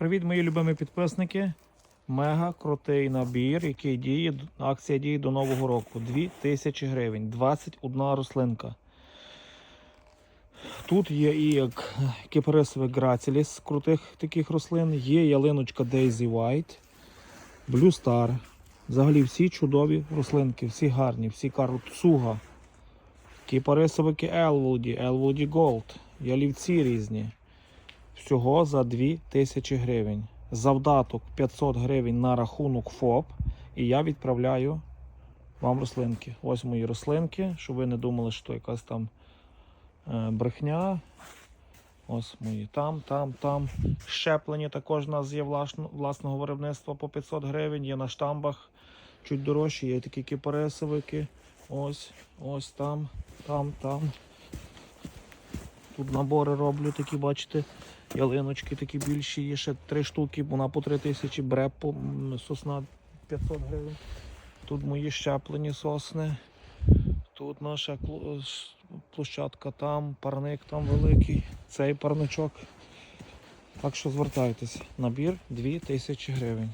Привіт, мої любимі підписники. Мега крутий набір, який діє, акція діє до Нового року. 2000 гривень, 21 рослинка. Тут є і як кипарисовий граціліс крутих таких рослин, є ялиночка Daisy White, Blue Star. Взагалі всі чудові рослинки, всі гарні, всі каруцуга. Кіпарисовики Елвуді, Елвуді Gold, ялівці різні. Всього за 2000 гривень. Завдаток 500 гривень на рахунок ФОП. І я відправляю вам рослинки. Ось мої рослинки, щоб ви не думали, що якась там е, брехня. Ось мої там, там, там. Щеплені також у нас є власного виробництва по 500 гривень. Є на штамбах чуть дорожчі, є такі кипарисовики. Ось, ось там, там, там. Тут набори роблю такі, бачите, ялиночки такі більші, є ще три штуки, вона по 3 тисячі, брепо, сосна 500 гривень. Тут мої щеплені сосни. Тут наша клу- площадка там, парник там великий, цей парничок. Так що звертайтеся. Набір 2000 гривень.